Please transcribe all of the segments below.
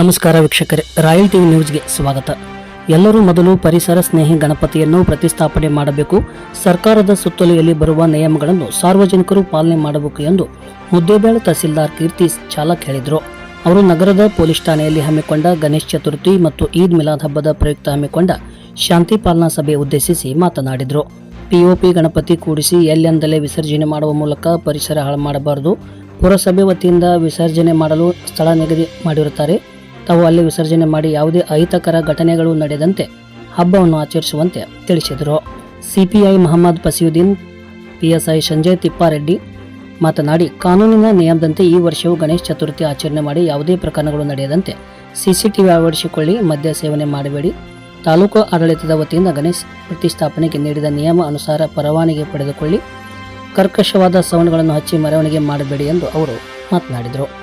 ನಮಸ್ಕಾರ ವೀಕ್ಷಕರೇ, royal TV ನ್ಯೂಸ್ಗೆ ಸ್ವಾಗತ. ಎಲ್ಲರೂ ಮೊದಲು ಪರಿಸರ ಸ್ನೇಹಿ ಗಣಪತಿಯನ್ನು ಪ್ರತಿಷ್ಠಾಪನೆ ಮಾಡಬೇಕು. ಸರ್ಕಾರದ ಸುತ್ತೋಲೆಯಲ್ಲಿ ಬರುವ ನಿಯಮಗಳನ್ನು ಸಾರ್ವಜನಿಕರು ಪಾಲನೆ ಮಾಡಬೇಕು ಎಂದು ಮುದ್ದೇಬೇಳ ತಹಸೀಲ್ದಾರ್ ಕೀರ್ತಿ ಚಾಲಕ್ ಹೇಳಿದರು. ಅವರು ನಗರದ ಪೊಲೀಸ್ ಠಾಣೆಯಲ್ಲಿ ಹಮ್ಮಿಕೊಂಡ ಗಣೇಶ್ ಚತುರ್ಥಿ ಮತ್ತು ಈದ್ ಮಿಲಾದ್ ಹಬ್ಬದ ಪ್ರಯುಕ್ತ ಹಮ್ಮಿಕೊಂಡ ಶಾಂತಿ ಪಾಲನಾ ಸಭೆ ಉದ್ದೇಶಿಸಿ ಮಾತನಾಡಿದರು. ಪಿಒಪಿ ಗಣಪತಿ ಕೂಡಿಸಿ ಎಲ್ಲೆಂದಲೇ ವಿಸರ್ಜನೆ ಮಾಡುವ ಮೂಲಕ ಪರಿಸರ ಹಾಳು ಮಾಡಬಾರದು. ಪುರಸಭೆ ವತಿಯಿಂದ ವಿಸರ್ಜನೆ ಮಾಡಲು ಸ್ಥಳ ನಿಗದಿ ಮಾಡಿರುತ್ತಾರೆ. ತಾವು ಅಲ್ಲಿ ವಿಸರ್ಜನೆ ಮಾಡಿ ಯಾವುದೇ ಅಹಿತಕರ ಘಟನೆಗಳು ನಡೆದಂತೆ ಹಬ್ಬವನ್ನು ಆಚರಿಸುವಂತೆ ತಿಳಿಸಿದರು. ಸಿಪಿಐ ಮಹಮ್ಮದ್ ಫಸೀಯುದ್ದೀನ್ ಪಿಎಸ್ಐ ಸಂಜಯ್ ತಿಪ್ಪಾರೆಡ್ಡಿ ಮಾತನಾಡಿ, ಕಾನೂನಿನ ನಿಯಮದಂತೆ ಈ ವರ್ಷವೂ ಗಣೇಶ ಚತುರ್ಥಿ ಆಚರಣೆ ಮಾಡಿ ಯಾವುದೇ ಪ್ರಕರಣಗಳು ನಡೆಯದಂತೆ ಸಿಸಿಟಿವಿ ಅಳವಡಿಸಿಕೊಳ್ಳಿ, ಮದ್ಯ ಸೇವನೆ ಮಾಡಬೇಡಿ. ತಾಲೂಕು ಆಡಳಿತದ ವತಿಯಿಂದ ಗಣೇಶ ಪ್ರತಿಷ್ಠಾಪನೆಗೆ ನೀಡಿದ ನಿಯಮ ಅನುಸಾರ ಪರವಾನಗಿ ಪಡೆದುಕೊಳ್ಳಿ. ಕರ್ಕಶವಾದ ಸೌಂಡ್ಗಳನ್ನು ಹಚ್ಚಿ ಮೆರವಣಿಗೆ ಮಾಡಬೇಡಿ ಎಂದು ಅವರು ಮಾತನಾಡಿದರು.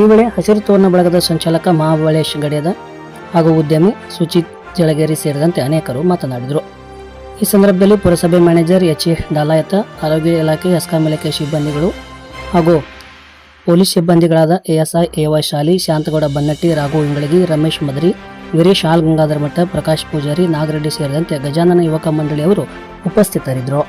ಈ ವೇಳೆ ಹಸಿರು ತೋರಣ ಬಳಗದ ಸಂಚಾಲಕ ಮಹಾಬಳೇಶ್ ಗಡಿಯದ ಹಾಗೂ ಉದ್ಯಮಿ ಸುಚಿತ್ ಜಳಗೇರಿ ಸೇರಿದಂತೆ ಅನೇಕರು ಮಾತನಾಡಿದರು. ಈ ಸಂದರ್ಭದಲ್ಲಿ ಪುರಸಭೆ ಮ್ಯಾನೇಜರ್ ಎಚ್ ಎ ಡಾಲಾಯತ, ಆರೋಗ್ಯ ಇಲಾಖೆ ಎಸ್ಕಾಂ ಇಲಾಖೆ ಸಿಬ್ಬಂದಿಗಳು ಹಾಗೂ police ಸಿಬ್ಬಂದಿಗಳಾದ ASI, A Y Shali, Shantagouda Bannatti, Raghu Ingalagi Ramesh Madari, Veeresh ಹಾಲ್, ಗಂಗಾಧರ ಮಠ, ಪ್ರಕಾಶ್ ಪೂಜಾರಿ, ನಾಗರೆಡ್ಡಿ ಸೇರಿದಂತೆ ಗಜಾನನ ಯುವಕ ಮಂಡಳಿಯವರು ಉಪಸ್ಥಿತರಿದ್ದರು.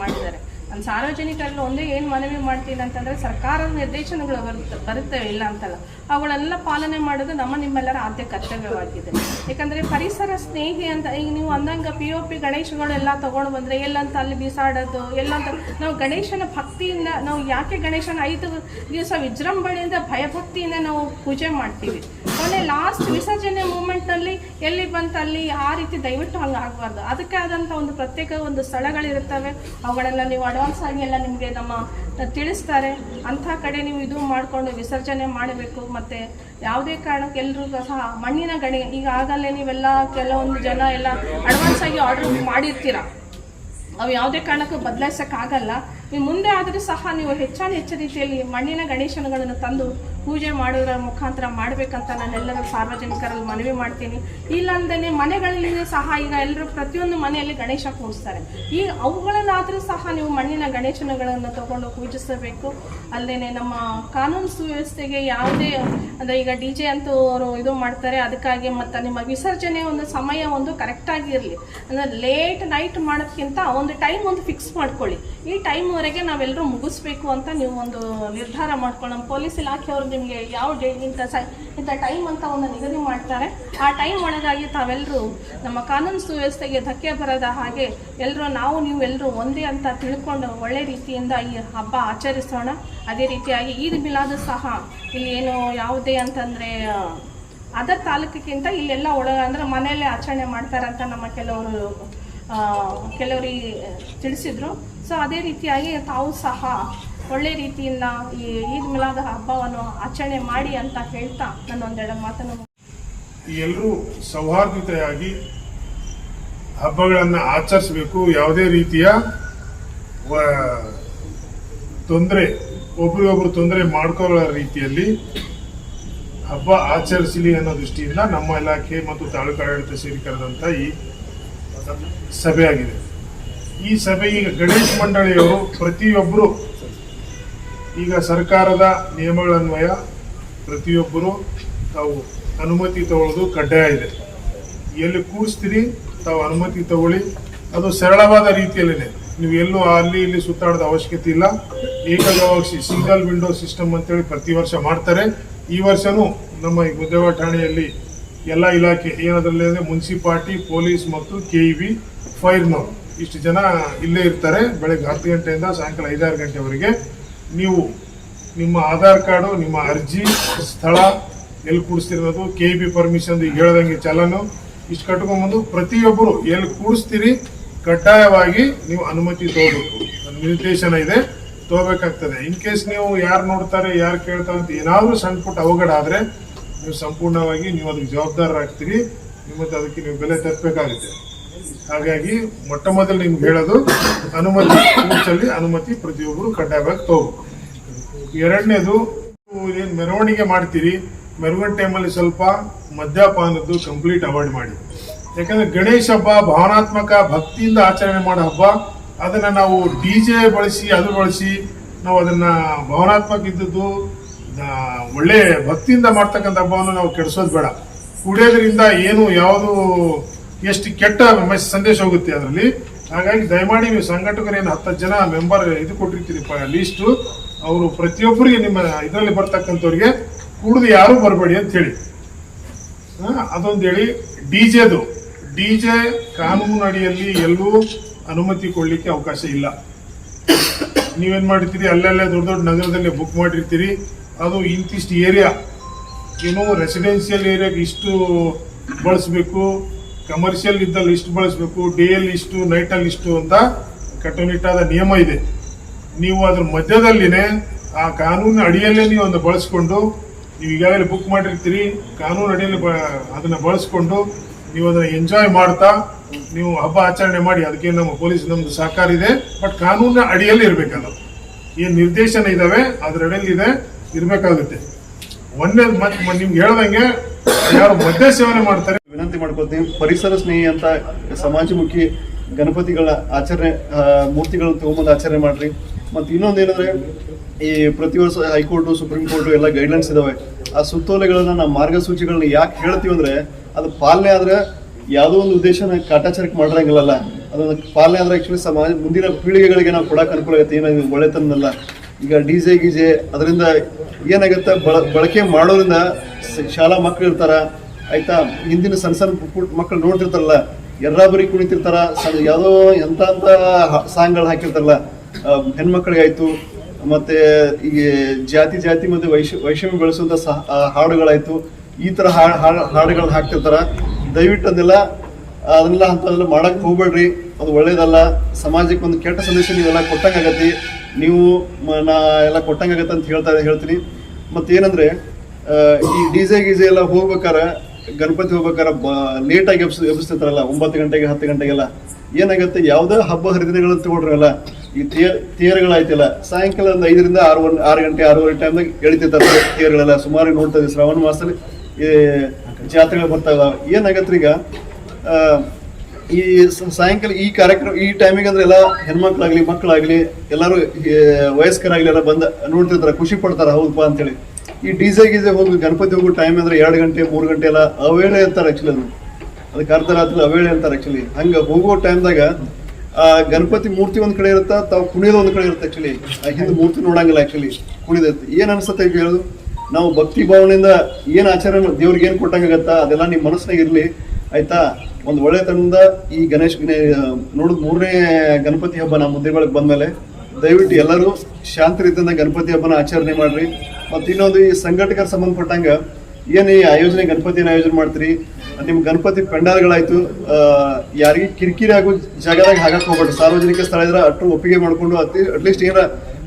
ಮಾಡಿದ್ದಾರೆ. ಸಾರ್ವಜನಿಕರಲ್ಲಿ ಒಂದೇ ಏನು ಮನವಿ ಮಾಡ್ತೀನಿ ಅಂತಂದರೆ ಸರ್ಕಾರದ ನಿರ್ದೇಶನಗಳು ಬರುತ್ತೆ ಬರುತ್ತೆ ಇಲ್ಲ ಅಂತಲ್ಲ. ಅವುಗಳೆಲ್ಲ ಪಾಲನೆ ಮಾಡೋದು ನಮ್ಮ ನಿಮ್ಮೆಲ್ಲರ ಆದ್ಯ ಕರ್ತವ್ಯವಾಗಿದೆ. ಯಾಕಂದರೆ ಪರಿಸರ ಸ್ನೇಹಿ ಅಂತ, ಈಗ ನೀವು ಅಂದಂಗೆ ಪಿ ಒ ಪಿ ಗಣೇಶಗಳೆಲ್ಲ ತೊಗೊಂಡು ಬಂದರೆ ಎಲ್ಲಂತ ಅಲ್ಲಿ ಬಿಸಾಡೋದು, ಎಲ್ಲಂತ, ನಾವು ಗಣೇಶನ ಭಕ್ತಿಯಿಂದ, ನಾವು ಯಾಕೆ ಗಣೇಶನ ಐದು ದಿವಸ ವಿಜೃಂಭಣೆಯಿಂದ ಭಯಭಕ್ತಿಯಿಂದ ನಾವು ಪೂಜೆ ಮಾಡ್ತೀವಿ. ಕೊನೆ ಲಾಸ್ಟ್ ವಿಸರ್ಜನೆ ಮೂಮೆಂಟ್ನಲ್ಲಿ ಎಲ್ಲಿ ಬಂತಲ್ಲಿ ಆ ರೀತಿ ದಯವಿಟ್ಟು ಹಂಗೆ ಆಗಬಾರ್ದು. ಅದಕ್ಕೆ ಆದಂಥ ಒಂದು ಪ್ರತ್ಯೇಕ ಒಂದು ಸ್ಥಳಗಳಿರುತ್ತವೆ. ಅವುಗಳೆಲ್ಲ ನೀವು ಅಡ್ವಾನ್ಸ್ ಆಗಿ ಎಲ್ಲ ನಿಮಗೆ ನಮ್ಮ ತಿಳಿಸ್ತಾರೆ. ಅಂಥ ಕಡೆ ನೀವು ಇದು ಮಾಡಿಕೊಂಡು ವಿಸರ್ಜನೆ ಮಾಡಬೇಕು. ಮತ್ತು ಯಾವುದೇ ಕಾರಣಕ್ಕೆ ಎಲ್ಲರೂ ಸಹ ಮಣ್ಣಿನ ಗಣಿ, ಈಗ ಆಗಲೇ ನೀವೆಲ್ಲ ಕೆಲವೊಂದು ಜನ ಎಲ್ಲ ಅಡ್ವಾನ್ಸ್ ಆಗಿ ಆರ್ಡರ್ ಮಾಡಿರ್ತೀರ? ಅವು ಯಾವುದೇ ಕಾರಣಕ್ಕೂ ಬದಲಾಯಿಸೋಕ್ಕಾಗಲ್ಲ. ನೀವು ಮುಂದೆ ಆದರೂ ಸಹ ನೀವು ಹೆಚ್ಚಾನ ಹೆಚ್ಚು ರೀತಿಯಲ್ಲಿ ಮಣ್ಣಿನ ಗಣೇಶನಗಳನ್ನು ತಂದು ಪೂಜೆ ಮಾಡೋದ್ರ ಮುಖಾಂತರ ಮಾಡಬೇಕಂತ ನಾನೆಲ್ಲರೂ ಸಾರ್ವಜನಿಕರಲ್ಲಿ ಮನವಿ ಮಾಡ್ತೀನಿ. ಇಲ್ಲಂದೇ ಮನೆಗಳಲ್ಲಿ ಸಹ ಈಗ ಎಲ್ಲರೂ ಪ್ರತಿಯೊಂದು ಮನೆಯಲ್ಲಿ ಗಣೇಶ ಕೂಡಿಸ್ತಾರೆ ಈ ಅವುಗಳನ್ನಾದರೂ ಸಹ ನೀವು ಮಣ್ಣಿನ ಗಣೇಶನಗಳನ್ನು ತಗೊಂಡು ಪೂಜಿಸಬೇಕು. ಅಲ್ಲದೆ ನಮ್ಮ ಕಾನೂನು ಸುವ್ಯವಸ್ಥೆಗೆ ಯಾವುದೇ, ಅಂದರೆ ಈಗ ಡಿ ಜೆ ಅಂತೂ ಅವರು ಇದು ಮಾಡ್ತಾರೆ. ಅದಕ್ಕಾಗಿ ಮತ್ತು ನಿಮ್ಮ ವಿಸರ್ಜನೆ ಒಂದು ಸಮಯ ಒಂದು ಕರೆಕ್ಟಾಗಿ ಇರಲಿ. ಅಂದರೆ ಲೇಟ್ ನೈಟ್ ಮಾಡೋದಕ್ಕಿಂತ ಒಂದು ಟೈಮ್ ಒಂದು ಫಿಕ್ಸ್ ಮಾಡ್ಕೊಳ್ಳಿ. ಈ ಟೈಮ್ವರೆಗೆ ನಾವೆಲ್ಲರೂ ಮುಗಿಸ್ಬೇಕು ಅಂತ ನೀವು ಒಂದು ನಿರ್ಧಾರ ನಮ್ಮ ಪೊಲೀಸ್ ಇಲಾಖೆಯವರು ನಿಮಗೆ ಯಾವ ಡೇ ಇಂಥ ಸ, ಇಂಥ ಟೈಮ್ ಅಂತ ಒಂದು ನಿಗದಿ ಮಾಡ್ತಾರೆ. ಆ ಟೈಮ್ ಒಳಗಾಗಿ ತಾವೆಲ್ಲರೂ ನಮ್ಮ ಕಾನೂನು ಸುವ್ಯವಸ್ಥೆಗೆ ಧಕ್ಕೆ ಬರದ ಹಾಗೆ ಎಲ್ಲರೂ ನಾವು, ನೀವು ಎಲ್ಲರೂ ಒಂದೇ ಅಂತ ತಿಳ್ಕೊಂಡು ಒಳ್ಳೆ ರೀತಿಯಿಂದ ಈ ಹಬ್ಬ ಆಚರಿಸೋಣ. ಅದೇ ರೀತಿಯಾಗಿ ಈದ್ ಮಿಲಾದು ಸಹ ಇಲ್ಲಿ ಏನು ಯಾವುದೇ ಅಂತಂದರೆ, ಅದರ್ ತಾಲೂಕಿಗಿಂತ ಇಲ್ಲೆಲ್ಲ ಒಳ, ಅಂದರೆ ಮನೆಯಲ್ಲೇ ಆಚರಣೆ ಮಾಡ್ತಾರೆ ಅಂತ ನಮ್ಮ ಕೆಲವರು ಕೆಲವರಿಗೆ ತಿಳಿಸಿದರು. ಸೊ ಅದೇ ರೀತಿಯಾಗಿ ತಾವು ಸಹ ಒಳ್ಳೆ ರೀತಿಯಿಂದ ಈ ಈದ್ ಮಿಲಾದ ಹಬ್ಬವನ್ನು ಆಚರಣೆ ಮಾಡಿ ಅಂತ ಹೇಳ್ತಾ ನನ್ನ ಒಂದೆರಡು ಮಾತನ್ನು ಎಲ್ಲರೂ ಸೌಹಾರ್ದತೆಯಾಗಿ ಹಬ್ಬಗಳನ್ನು ಆಚರಿಸಬೇಕು. ಯಾವುದೇ ರೀತಿಯ ತೊಂದರೆ, ಒಬ್ರಿಗೊಬ್ರು ತೊಂದರೆ ಮಾಡ್ಕೊಳ್ಳೋ ರೀತಿಯಲ್ಲಿ ಹಬ್ಬ ಆಚರಿಸಲಿ ಅನ್ನೋ ದೃಷ್ಟಿಯಿಂದ ನಮ್ಮ ಇಲಾಖೆ ಮತ್ತು ತಾಲೂಕು ಆಡಳಿತ ಸೇರಿ ಕರೆದಂಥ ಈ ಸಭೆ ಆಗಿದೆ ಈ ಸಭೆ ಈಗ ಗಣೇಶ್ ಮಂಡಳಿಯವರು ಪ್ರತಿಯೊಬ್ಬರು ಈಗ ಸರ್ಕಾರದ ನಿಯಮಗಳನ್ವಯ ಪ್ರತಿಯೊಬ್ಬರು ತಾವು ಅನುಮತಿ ತಗೊಳ್ಳೋದು ಕಡ್ಡಾಯ ಇದೆ. ಎಲ್ಲಿ ಕೂರಿಸ್ತೀರಿ, ತಾವು ಅನುಮತಿ ತಗೊಳ್ಳಿ. ಅದು ಸರಳವಾದ ರೀತಿಯಲ್ಲೇ ನೀವು ಎಲ್ಲೂ ಅಲ್ಲಿ ಇಲ್ಲಿ ಸುತ್ತಾಡೋದ ಅವಶ್ಯಕತೆ ಇಲ್ಲ. ಏಕಗವಾಕ್ಷಿ ಸಿಂಗಲ್ ವಿಂಡೋ ಸಿಸ್ಟಮ್ ಅಂತೇಳಿ ಪ್ರತಿ ವರ್ಷ ಮಾಡ್ತಾರೆ. ಈ ವರ್ಷವೂ ನಮ್ಮ ಈ ಗುದ್ದೇವ ಠಾಣೆಯಲ್ಲಿ ಎಲ್ಲ ಇಲಾಖೆ, ಏನಾದ್ರಲ್ಲಿ ಅಂದರೆ ಮುನ್ಸಿಪಾಲ್ಟಿ, ಪೊಲೀಸ್ ಮತ್ತು ಕೆ ಇ ಬಿ ಫೈರ್ನವರು ಇಷ್ಟು ಜನ ಇಲ್ಲೇ ಇರ್ತಾರೆ. ಬೆಳಗ್ಗೆ ಹತ್ತು ಗಂಟೆಯಿಂದ ಸಾಯಂಕಾಲ ಐದಾರು ಗಂಟೆವರೆಗೆ. ನೀವು ನಿಮ್ಮ ಆಧಾರ್ ಕಾರ್ಡು, ನಿಮ್ಮ ಅರ್ಜಿ, ಸ್ಥಳ, ಎಲ್ಲಿ ಕೂಡಿಸ್ತಿರೋದು ಕೆ ಬಿ ಪರ್ಮಿಷನ್ ಹೇಳ್ದಂಗೆ ಚಲನು ಇಷ್ಟು ಕಟ್ಕೊಂಡ್ಬಂದು ಪ್ರತಿಯೊಬ್ಬರು ಎಲ್ಲಿ ಕೂಡಿಸ್ತೀರಿ, ಕಡ್ಡಾಯವಾಗಿ ನೀವು ಅನುಮತಿ ತಗೋಬೇಕು. ನಿರ್ದೇಶನ ಇದೆ, ತಗೋಬೇಕಾಗ್ತದೆ. ಇನ್ ಕೇಸ್ ನೀವು ಯಾರು ನೋಡ್ತಾರೆ, ಯಾರು ಕೇಳ್ತಾರೆ ಅಂತ ಏನಾದರೂ ಸಣ್ಣ ಪುಟ್ಟ ಅವಘಡ ಆದರೆ ನೀವು ಸಂಪೂರ್ಣವಾಗಿ ನೀವು ಅದಕ್ಕೆ ಜವಾಬ್ದಾರರಾಗ್ತೀರಿ ನಿಮ್ಮದು ಅದಕ್ಕೆ ನೀವು ಬೆಲೆ ತಪ್ಪಬೇಕಾಗುತ್ತೆ ಹಾಗಾಗಿ ಮೊಟ್ಟ ಮೊದಲು ನಿಮ್ಗೆ ಹೇಳೋದು, ಅನುಮತಿ ಕೂರ್ಚಲ್ಲಿ ಅನುಮತಿ ಪ್ರತಿಯೊಬ್ಬರು ಕಡ್ಡಾಯವಾಗಿ ತಗೋಬೇಕು. ಎರಡನೇದು ಏನು ಮೆರವಣಿಗೆ ಮಾಡ್ತೀರಿ, ಮೆರವಣಿಗೆ ಟೈಮಲ್ಲಿ ಸ್ವಲ್ಪ ಮದ್ಯಪಾನದ್ದು ಕಂಪ್ಲೀಟ್ ಅವಾಯ್ಡ್ ಮಾಡಿ. ಯಾಕಂದ್ರೆ ಗಣೇಶ ಹಬ್ಬ ಭಾವನಾತ್ಮಕ ಭಕ್ತಿಯಿಂದ ಆಚರಣೆ ಮಾಡೋ ಹಬ್ಬ, ಅದನ್ನ ನಾವು ಡಿ ಜೆ ಬಳಸಿ, ಅದು ಬಳಸಿ, ನಾವು ಅದನ್ನ ಭಾವನಾತ್ಮಕ ಇದ್ದದ್ದು ಒಳ್ಳೆ ಭಕ್ತಿಯಿಂದ ಮಾಡ್ತಕ್ಕಂಥ ಹಬ್ಬವನ್ನು ನಾವು ಕೆಡಿಸೋದು ಬೇಡ. ಕುಡಿಯೋದ್ರಿಂದ ಏನು ಯಾವುದು ಎಷ್ಟು ಕೆಟ್ಟ ಸಂದೇಶ ಹೋಗುತ್ತೆ ಅದರಲ್ಲಿ? ಹಾಗಾಗಿ ದಯಮಾಡಿ ನೀವು ಸಂಘಟಕರೇನು ಹತ್ತು ಜನ ಮೆಂಬರ್ ಇದು ಕೊಟ್ಟಿರ್ತೀರಿ ಲೀಸ್ಟು ಅವರು ಪ್ರತಿಯೊಬ್ಬರಿಗೆ ನಿಮ್ಮ ಇದರಲ್ಲಿ ಬರ್ತಕ್ಕಂಥವ್ರಿಗೆ ಕುಡಿದು ಯಾರೂ ಬರಬೇಡಿ ಅಂತ ಹೇಳಿ. ಅದೊಂದು ಹೇಳಿ ಡಿಜೆದು ಡಿಜೆ ಕಾನೂನು ಅಡಿಯಲ್ಲಿ ಎಲ್ಲೂ ಅನುಮತಿ ಕೊಡಲಿಕ್ಕೆ ಅವಕಾಶ ಇಲ್ಲ. ನೀವೇನು ಮಾಡಿರ್ತೀರಿ ಅಲ್ಲಲ್ಲೇ ದೊಡ್ಡ ದೊಡ್ಡ ನಗರದಲ್ಲೇ ಬುಕ್ ಮಾಡಿರ್ತೀರಿ. ಅದು ಇಂತಿಷ್ಟು ಏರಿಯಾ ಏನು ರೆಸಿಡೆನ್ಷಿಯಲ್ ಏರಿಯಾಗೆ ಇಷ್ಟು ಬಳಸಬೇಕು. ಕಮರ್ಷಿಯಲ್ ಇದ್ದಲ್ಲಿ ಇಷ್ಟು ಬಳಸಬೇಕು ಡೇ ಅಲ್ಲಿ ಇಷ್ಟು ನೈಟ್ ಅಲ್ಲಿ ಇಷ್ಟು ಅಂತ ಕಟ್ಟುನಿಟ್ಟಾದ ನಿಯಮ ಇದೆ. ನೀವು ಅದ್ರ ಮಧ್ಯದಲ್ಲಿನೇ ಆ ಕಾನೂನು ಅಡಿಯಲ್ಲೇ ನೀವು ಅದನ್ನು ಬಳಸ್ಕೊಂಡು, ನೀವು ಈಗಾಗಲೇ ಬುಕ್ ಮಾಡಿರ್ತೀರಿ, ಕಾನೂನು ಅಡಿಯಲ್ಲಿ ಬ- ಅದನ್ನ ಬಳಸ್ಕೊಂಡು ನೀವು ಅದನ್ನ ಎಂಜಾಯ್ ಮಾಡ್ತಾ, ನೀವು ಹಬ್ಬ ಆಚರಣೆ ಮಾಡಿ, ಅದಕ್ಕೆ ನಮ್ಮ ಪೊಲೀಸ್ ನಮ್ದು ಸಹಕಾರ ಇದೆ ಬಟ್ ಕಾನೂನಿನ ಅಡಿಯಲ್ಲಿ ಇರಬೇಕಲ್ಲ. ಏನು ನಿರ್ದೇಶನ ಇದಾವೆ ಅದ್ರ ಅಡಿಯಲ್ಲಿ ಇದೆ ಇರಬೇಕಾಗುತ್ತೆ. ಒಂದೇ ಮತ್ತೆ ನಿಮ್ಗೆ ಹೇಳ್ದಂಗೆ, ಯಾರು ಮದ್ಯ ಸೇವನೆ ಮಾಡ್ತಾರೆ ವಿನಂತಿ ಮಾಡ್ಕೊತೀನಿ ಪರಿಸರ ಸ್ನೇಹಿ ಅಂತ ಸಮಾಜಮುಖಿ ಗಣಪತಿಗಳ ಆಚರಣೆ ಮೂರ್ತಿಗಳನ್ನ ಮೂರ್ತಿಗಳು ತಗೊಂಬಂದು ಆಚರಣೆ ಮಾಡ್ರಿ. ಮತ್ತು ಇನ್ನೊಂದು ಏನಂದ್ರೆ ಈ ಪ್ರತಿ ವರ್ಷ ಹೈಕೋರ್ಟು, ಸುಪ್ರೀಂ ಕೋರ್ಟು ಎಲ್ಲ ಗೈಡ್ಲೈನ್ಸ್ ಇದಾವೆ. ಆ ಸುತ್ತೋಲೆಗಳನ್ನ ನಾವು ಮಾರ್ಗಸೂಚಿಗಳನ್ನ ಯಾಕೆ ಹೇಳ್ತೀವಿ ಅಂದ್ರೆ, ಅದು ಪಾಲನೆ ಆದ್ರೆ ಯಾವುದೋ ಒಂದು ಉದ್ದೇಶನ ಕಾಟಾಚಾರಕ್ಕೆ ಮಾಡಿರಂಗಿಲ್ಲಲ್ಲ. ಅದೊಂದು ಪಾಲನೆ ಆದ್ರೆ ಆಕ್ಚುಲಿ ಸಮಾಜ ಮುಂದಿನ ಪೀಳಿಗೆಗಳಿಗೆ ನಾವು ಕೊಡಕ್ಕೆ ಅನುಕೂಲ ಆಗುತ್ತೆ. ಏನಾಗಿದೆ ಒಳ್ಳೆತನಲ್ಲ ಈಗ ಡಿ ಜೆ ಗಿಜೆ ಅದರಿಂದ ಏನಾಗುತ್ತೆ? ಬಳ, ಬಳಕೆ ಮಾಡೋದ್ರಿಂದ ಶಾಲಾ ಮಕ್ಕಳು ಇರ್ತಾರ ಆಯ್ತಾ? ಹಿಂದಿನ ಸಣ್ಣ ಸಣ್ಣ ಪುಟ್ಟ ಮಕ್ಕಳು ನೋಡ್ತಿರ್ತಾರಲ್ಲ ಎರ್ರಾಬರಿ ಕುಣಿತಿರ್ತಾರ, ಸಣ್ಣ ಯಾವುದೋ ಎಂತ ಅಂತ ಸಾಂಗ್ಗಳು ಹಾಕಿರ್ತಾರಲ್ಲ ಹೆಣ್ಮಕ್ಳಿಗಾಯ್ತು ಮತ್ತೆ ಈಗ ಜಾತಿ ಜಾತಿ ಮತ್ತೆ ವೈಷ ವೈಷಮ್ಯ ಬೆಳೆಸುವಂಥ ಸಹ ಹಾಡುಗಳಾಯ್ತು, ಈ ತರ ಹಾಡು ಹಾಡುಗಳನ್ನ ಹಾಕ್ತಿರ್ತಾರ. ದಯವಿಟ್ಟು ಅದೆಲ್ಲ ಅದನ್ನೆಲ್ಲ ಅಂತದೆಲ್ಲ ಮಾಡಕ್ ಹೋಗ್ಬೇಡ್ರಿ. ಅದು ಒಳ್ಳೇದಲ್ಲ. ಸಮಾಜಕ್ಕೆ ಒಂದು ಕೆಟ್ಟ ಸಂದೇಶ ನೀವೆಲ್ಲ ಕೊಟ್ಟಂಗಾಗತ್ತಿ ನೀವು ನಾ ಎಲ್ಲ ಕೊಟ್ಟಂಗಾಗತ್ತೆ ಅಂತ ಹೇಳ್ತಾ ಹೇಳ್ತೀನಿ. ಮತ್ತೆ ಈ ಡಿ ಈ ಡಿಜೆ ಗೀಜೆ ಎಲ್ಲ ಹೋಗ್ಬೇಕಾರ ಗಣಪತಿ ಹೋಗ್ಬೇಕಾದ್ರೆ ಲೇಟ್ ಲೇಟಾಗಿ ಎಬ್ಸ್ ಎಬ್ಸ್ತಿರ್ತಾರಲ್ಲ ಒಂಬತ್ತು ಗಂಟೆಗೆ, ಹತ್ತು ಗಂಟೆಗೆಲ್ಲ. ಏನಾಗುತ್ತೆ, ಯಾವುದೇ ಹಬ್ಬ ಹರಿದಿನಗಳು ತಗೊಳ್ರಲ್ಲ ಈ ತೇ, ತೇರುಗಳಾಯ್ತಲ್ಲ, ಸಾಯಂಕಾಲ ಒಂದು ಐದರಿಂದ ಆರು ಒಂದು ಆರು ಗಂಟೆ, ಆರೂವರೆ ಟೈಮ್ದಾಗ ಎಳಿತಿರ್ತಾರೆ ತೇರುಗಳೆಲ್ಲ. ಸುಮಾರು ನೋಡ್ತಾ ಶ್ರಾವಣ ಮಾಸದಲ್ಲಿ ಈ ಜಾತ್ರೆಗಳು ಬರ್ತಾವ ಏನಾಗತ್ತೆ ಈಗ ಈ ಸಾಯಂಕಾಲ ಈ ಕಾರ್ಯಕ್ರಮ, ಈ ಟೈಮಿಗೆ ಅಂದ್ರೆ ಎಲ್ಲ ಹೆಣ್ಮಕ್ಳಾಗ್ಲಿ ಮಕ್ಕಳಾಗ್ಲಿ ಎಲ್ಲರೂ ವಯಸ್ಕರಾಗ್ಲಿ ಎಲ್ಲ ಬಂದ, ನೋಡ್ತಿರ್ತಾರೆ, ಖುಷಿ ಪಡ್ತಾರೆ, ಹೌದಪ್ಪ ಅಂತೇಳಿ. ಈ ಡಿಸೆ ಗೀಜೆ ಹೋಗಿ ಗಣಪತಿ ಹೋಗೋ ಟೈಮ್ ಅಂದ್ರೆ ಎರಡು ಗಂಟೆ, ಮೂರು ಗಂಟೆ ಎಲ್ಲ ಅವೇಳೆ ಅಂತಾರೆ ಆ್ಯಕ್ಚುಲಿ ಅದು. ಅದಕ್ಕೆ ಅರ್ಧ ರಾತ್ರಿ ಅವೇಳೆ ಅಂತಾರೆ ಆ್ಯಕ್ಚುಲಿ ಹಂಗೆ ಹೋಗೋ ಟೈಮ್ದಾಗ ಆ ಗಣಪತಿ ಮೂರ್ತಿ ಒಂದು ಕಡೆ ಇರುತ್ತಾ, ತಾವು ಕುಣಿಯೋದು ಒಂದು ಕಡೆ ಇರುತ್ತೆ ಆಕ್ಚುಲಿ ಹಿಂದೆ ಮೂರ್ತಿ ನೋಡಂಗಿಲ್ಲ ಆ್ಯಕ್ಚುಲಿ ಕುಣಿದೈತಿ ಏನು ಅನ್ಸುತ್ತೆ ಹೇಳೋದು? ನಾವು ಭಕ್ತಿ ಭಾವನೆಯಿಂದ ಏನು ಆಚರಣೆ, ದೇವ್ರಿಗೆ ಏನು ಕೊಟ್ಟಂಗಾಗತ್ತಾ? ಅದೆಲ್ಲ ನಿಮ್ಮ ಮನಸ್ಸಿನಾಗ ಇರ್ಲಿ. ಆಯ್ತಾ? ಒಂದು ಒಳ್ಳೆತನದಿಂದ ಈ ಗಣೇಶ್ ನೋಡಿದ ಮೂರನೇ ಗಣಪತಿ ಹಬ್ಬ ನಮ್ಮ ಮುದ್ದೆಗಳಿಗೆ ಬಂದಮೇಲೆ ದಯವಿಟ್ಟು ಎಲ್ಲರೂ ಶಾಂತ ರೀತಿಯಿಂದ ಗಣಪತಿ ಹಬ್ಬನ ಆಚರಣೆ ಮಾಡ್ರಿ. ಮತ್ತೆ ಇನ್ನೊಂದು ಈ ಸಂಘಟಕರ ಸಂಬಂಧಪಟ್ಟಂಗ ಏನ್ ಈ ಆಯೋಜನೆ ಗಣಪತಿನ ಆಯೋಜನೆ ಮಾಡ್ತೀರಿ? ನಿಮ್ ಗಣಪತಿ ಪೆಂಡಾಲ್ಗಳಾಯ್ತು ಯಾರಿಗೆ ಕಿರಿಕಿರಿ ಆಗೋ ಜಾಗದಾಗ ಹಾಕಕ್ ಹೋಗ್ಬೇಡ್ರಿ. ಸಾರ್ವಜನಿಕ ಸ್ಥಳ ಇದ್ರೆ ಅಟ್ಟು ಒಪ್ಪಿಗೆ ಮಾಡ್ಕೊಂಡು ಅತಿ ಅಟ್ಲೀಸ್ಟ್ ಏನಾರ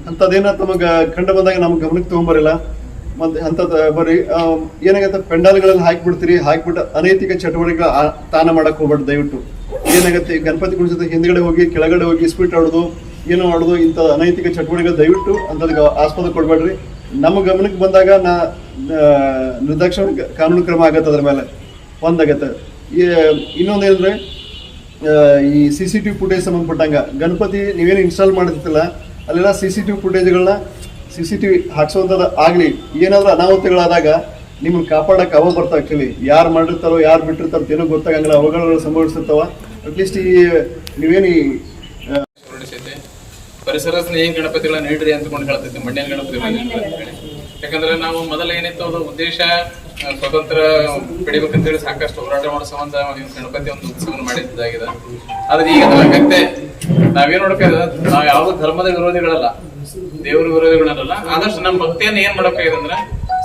ಅಂತದೇನ ತಮಗ ಕಂಡು ಬಂದಾಗ ನಮ್ಗೆ ಗಮನಕ್ಕೆ ತಗೊಂಬರಿಲ್ಲ. ಮತ್ತೆ ಅಂಥದ್ದು ಬರ್ರಿ ಏನಾಗುತ್ತೆ ಪೆಂಡಾಲ್ಗಳಲ್ಲಿ ಹಾಕ್ಬಿಡ್ತೀರಿ, ಹಾಕ್ಬಿಟ್ಟು ಅನೈತಿಕ ಚಟುವಟಿಕೆ ತಾನ ಮಾಡಕ್ ಹೋಗ್ಬೇಡ್ರಿ ದಯವಿಟ್ಟು. ಏನಾಗತ್ತೆ ಗಣಪತಿ ಕುಣಿಸದ ಹಿಂದ್ಗಡೆ ಹೋಗಿ, ಕೆಳಗಡೆ ಹೋಗಿ ಸ್ಪೀಟ್ ಆಡೋದು, ಏನೋ ಮಾಡೋದು ಇಂಥ ಅನೈತಿಕ ಚಟುವಟಿಕೆ ದಯವಿಟ್ಟು ಅಂತದ ಆಸ್ಪದ ಕೊಡ್ಬೇಡ್ರಿ. ನಮ್ಮ ಗಮನಕ್ಕೆ ಬಂದಾಗ ನಾ ನಿರ್ದಾಕ್ಷಿಣ್ಯ ಕಾನೂನು ಕ್ರಮ ಆಗತ್ತೆ ಅದ್ರ ಮೇಲೆ. ಒಂದಾಗತ್ತೆ. ಇನ್ನೊಂದು ಏನಂದ್ರೆ ಈ C C T V footage ಸಂಬಂಧಪಟ್ಟಂಗ, Ganapati ನೀವೇನು ಇನ್ಸ್ಟಾಲ್ ಮಾಡಿರ್ತಿಲ್ಲ ಅಲ್ಲೆಲ್ಲ ಸಿ ಸಿ ಟಿ ವಿ ಫುಟೇಜ್ಗಳನ್ನ ಸಿ ಸಿ ಟಿ ವಿ ಹಾಕ್ಸೋವಂಥದ್ದು ಆಗಲಿ, ಏನಾದರೂ ಅನಾಹುತಗಳಾದಾಗ ನಿಮ್ಮನ್ನ ಕಾಪಾಡಕ್ಕೆ ಅವಾಗ ಬರ್ತಾ ಆ್ಯಕ್ಚುಲಿ ಯಾರು ಮಾಡಿರ್ತಾರೋ, ಯಾರು ಬಿಟ್ಟಿರ್ತಾರೋ ಏನೋ ಗೊತ್ತಾಗಂಗಿಲ್ಲ. ಅವಗಳು ಸಂಭವಿಸಿರ್ತಾವ ಅಟ್ಲೀಸ್ಟ್ ಈ, ನೀವೇನು ಈ ಪರಿಸರ ಸ್ನೇಹಿ ಗಣಪತಿಗಳನ್ನ ನೀಡ್ರಿ ಅಂತಕೊಂಡು ಹೇಳ್ತೈತಿ ಮಣ್ಣಿನ ಗಣಪತಿ ಹೇಳಿ ಯಾಕಂದ್ರೆ ನಾವು ಮೊದಲ ಏನಿತ್ತು ಅದು ಉದ್ದೇಶ ಸ್ವತಂತ್ರ ಪಡಿಬೇಕಂತೇಳಿ ಸಾಕಷ್ಟು ಹೋರಾಟ ಮಾಡೋ ಸಂಬಂಧ ಗಣಪತಿ ಒಂದು ಉತ್ಸವ ಮಾಡಿದ್ದಾಗಿದೆ. ಆದ್ರೆ ಈಗ ಅದು ಹಂಗತ್ತೆ ನಾವೇನ್ ನೋಡಬೇಕಾದ ನಾವು ಯಾವ ಧರ್ಮದ ವಿರೋಧಿಗಳಲ್ಲ, ದೇವರ ವಿರೋಧಿಗಳಲ್ಲ ಆದಷ್ಟು ನಮ್ಮ ಭಕ್ತಿಯನ್ನ ಏನ್ ಮಾಡಬೇಕಾಗಿದೆ ಅಂದ್ರೆ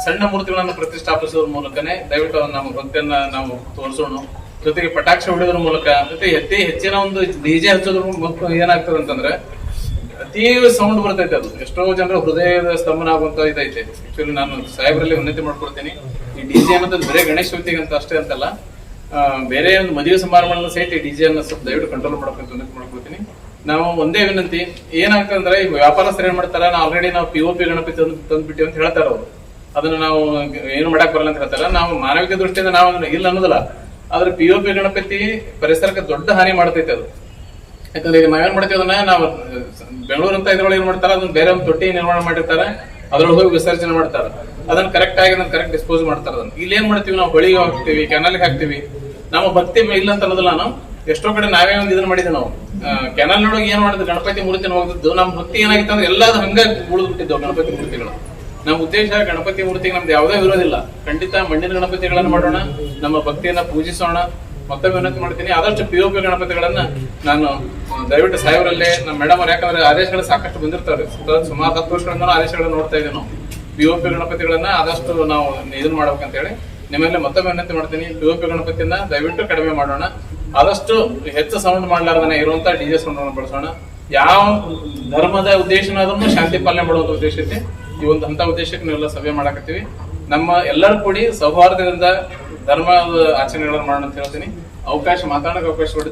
ಸಣ್ಣ ಮೂರ್ತಿಗಳನ್ನು ಪ್ರತಿಷ್ಠಾಪಿಸೋದ್ರ ಮೂಲಕನೇ ದಯವಿಟ್ಟು ನಮ್ಮ ಭಕ್ತಿಯನ್ನ ನಾವು ತೋರಿಸೋಣ. ಜೊತೆಗೆ ಪಟಾಕ್ಷಿ ಹೊಡೆಯೋದ್ರ ಮೂಲಕ ಜೊತೆ ಅತಿ ಹೆಚ್ಚಿನ ಒಂದು ಡಿಜೆ ಹಚ್ಚೋದ್ರ ಏನಾಗ್ತದೆ ಅಂತಂದ್ರೆ ಅತಿ ಸೌಂಡ್ ಬರ್ತೈತೆ ಅದು. ಎಷ್ಟೋ ಜನರ ಹೃದಯದ ಸ್ತಂಭನ ಆಗುವಂತ ಇದೈತೆ. ಆಕ್ಚುಲಿ ನಾನು ಸಾಹೇಬರಲ್ಲಿ ಉನ್ನತಿ ಮಾಡ್ಕೊಡ್ತೀನಿ ಈ ಡಿಜೆ ಅನ್ನೋದು ಬೇರೆ ಗಣೇಶ ಚೌತಿಗೆ ಅಂತ ಅಷ್ಟೇ ಅಂತಲ್ಲ. ಬೇರೆ ಒಂದು ಮದುವೆ ಸಮಾರಂಭಗಳನ್ನ ಸಹಿತ ಈ ಡಿಜೆ ಅನ್ನ ಸ್ವಲ್ಪ ದಯವಿಟ್ಟು ಕಂಟ್ರೋಲ್ ಮಾಡ್ಕೊಂತ ಉನ್ನತಿ ಮಾಡ್ಕೊಳ್ತೀನಿ. ನಾವು ಒಂದೇ ವಿನಂತಿ, ಏನಾಗ್ತಂದ್ರೆ ಈ ವ್ಯಾಪಾರಸ್ಥರು ಏನ್ ಮಾಡ್ತಾರೆ? ನಾವು ಆಲ್ರೆಡಿ ನಾವು ಪಿ ಒ ಪಿ ಗಣಪತಿ ತಂದು ತಂದ್ಬಿಟ್ಟಿವಿ ಅಂತ ಹೇಳ್ತಾರ ಅವರು. ಅದನ್ನ ನಾವು ಏನು ಮಾಡಕ್ ಬರಲ್ಲ ಅಂತ ಹೇಳ್ತಾರ. ನಾವು ಮಾನವಿಕ ದೃಷ್ಟಿಯಿಂದ ನಾವು ಇಲ್ಲ ಅನ್ನೋದಿಲ್ಲ. ಆದ್ರೆ ಪಿ ಒ ಪಿ ಗಣಪತಿ ಪರಿಸರಕ್ಕೆ ದೊಡ್ಡ ಹಾನಿ ಮಾಡ್ತೈತೆ ಅದು. ಯಾಕಂದ್ರೆ ಈಗ ನಾವೇನ್ ಮಾಡ್ತೀವಿ ಅದನ್ನ ನಾವು, ಬೆಂಗಳೂರು ಅಂತ ಇದ್ರೊಳಗೆ ಏನ್ ಮಾಡ್ತಾರೆ, ಅದನ್ನ ಬೇರೆ ಒಂದು ತೊಟ್ಟಿ ನಿರ್ಮಾಣ ಮಾಡಿರ್ತಾರೆ, ಅದ್ರೊಳಗೆ ಹೋಗಿ ವಿಸರ್ಜನೆ ಮಾಡ್ತಾರೆ. ಅದನ್ನ ಕರೆಕ್ಟ್ ಆಗಿ ಅದನ್ನ ಕರೆಕ್ಟ್ ಡಿಸ್ಪೋಸ್ ಮಾಡ್ತಾರೆ ಅದನ್ನ. ಇಲ್ಲಿ ಏನ್ ಮಾಡ್ತೀವಿ ನಾವು, ಹೊಳಿಗೆ ಹಾಕ್ತಿವಿ ಕೆನಲ್ಗೆ ಹಾಕ್ತಿವಿ. ನಮ್ಮ ಭಕ್ತಿ ಇಲ್ಲ ಅಂತ ಅನ್ನೋದಿಲ್ಲ ನಾವು ಎಷ್ಟೋ ಕಡೆ ನಾವೇ ಒಂದು ಇದನ್ನ ಮಾಡಿದ್ವಿ ನಾವು. ಕೆನಲ್ ನೊಳಗೆ ಏನ್ ಮಾಡಿದ್ವಿ ಗಣಪತಿ ಮೂರ್ತಿನ ಹೋಗಿದ್ದು ನಮ್ಮ ಭಕ್ತಿ ಏನಾಗಿತ್ತು ಅಂದ್ರೆ ಎಲ್ಲಾದ ಹಂಗ ಉಳಿದ್ಬಿಟ್ಟಿದ್ದವು ಗಣಪತಿ ಮೂರ್ತಿಗಳು. ನಮ್ಮ ಉದ್ದೇಶ ಗಣಪತಿ ಮೂರ್ತಿಗೆ ನಮ್ದು ಯಾವುದೇ ವಿರೋಧಿಲ್ಲ ಖಂಡಿತ ಮಣ್ಣಿನ ಗಣಪತಿಗಳನ್ನ ಮಾಡೋಣ, ನಮ್ಮ ಭಕ್ತಿಯನ್ನ ಪೂಜಿಸೋಣ ಮತ್ತೊಮ್ಮೆ ವಿನಂತಿ ಮಾಡ್ತೀನಿ, ಆದಷ್ಟು ಪಿ ಪಿ ಗಣಪತಿಗಳನ್ನ ನಾನು ದಯವಿಟ್ಟು ಸಾಹೇಬರಲ್ಲೇ, ನಮ್ಮ ಮೇಡಮ್ ಅವ್ರು, ಯಾಕಂದ್ರೆ ಆದೇಶಗಳು ಸಾಕಷ್ಟು ಬಂದಿರ್ತಾರೆ ಸುಮಾರು ಹತ್ತು ವರ್ಷಗಳಿಂದ ಆದೇಶಗಳನ್ನ ನೋಡ್ತಾ ಇದ್ದೀವಿ ಪಿ ಪಿ ಗಣಪತಿಗಳನ್ನ ಆದಷ್ಟು ನಾವು ಇದನ್ನ ಮಾಡ್ಬೇಕಂತ ಹೇಳಿ ನಿಮ್ಮಲ್ಲಿ ಮತ್ತೊಮ್ಮೆ ವಿನಂತಿ ಮಾಡ್ತೀನಿ ಪಿ ಪಿ ಗಣಪತಿಯನ್ನ ದಯವಿಟ್ಟು ಕಡಿಮೆ ಮಾಡೋಣ. ಆದಷ್ಟು ಹೆಚ್ಚು ಸೌಂಡ್ ಮಾಡಲಾರ್ದನ ಇರುವಂತ ಡಿ ಜೆ ಸೌಂಡ್ ಬಳಸೋಣ. ಯಾವ ಧರ್ಮದ ಉದ್ದೇಶನಾದ್ರೂ ಶಾಂತಿ ಪಾಲನೆ ಮಾಡುವಂತ ಉದ್ದೇಶ ಐತಿ ಈ ಒಂದು ಅಂತ ಉದ್ದೇಶಕ್ಕೆ ನೀವೆಲ್ಲ ಸಭೆ ಮಾಡಾಕತ್ತೀವಿ. ನಮ್ಮ ಎಲ್ಲರೂ ಕೂಡಿ ಸೌಹಾರ್ದದಿಂದ ಧರ್ಮ ಆಚರಣೆಗಳನ್ನು ಮಾಡೋಣ ಅಂತ ಹೇಳ್ತೀನಿ. ಅವಕಾಶ ಮಾತಾಡೋಕೆ ಅವಕಾಶ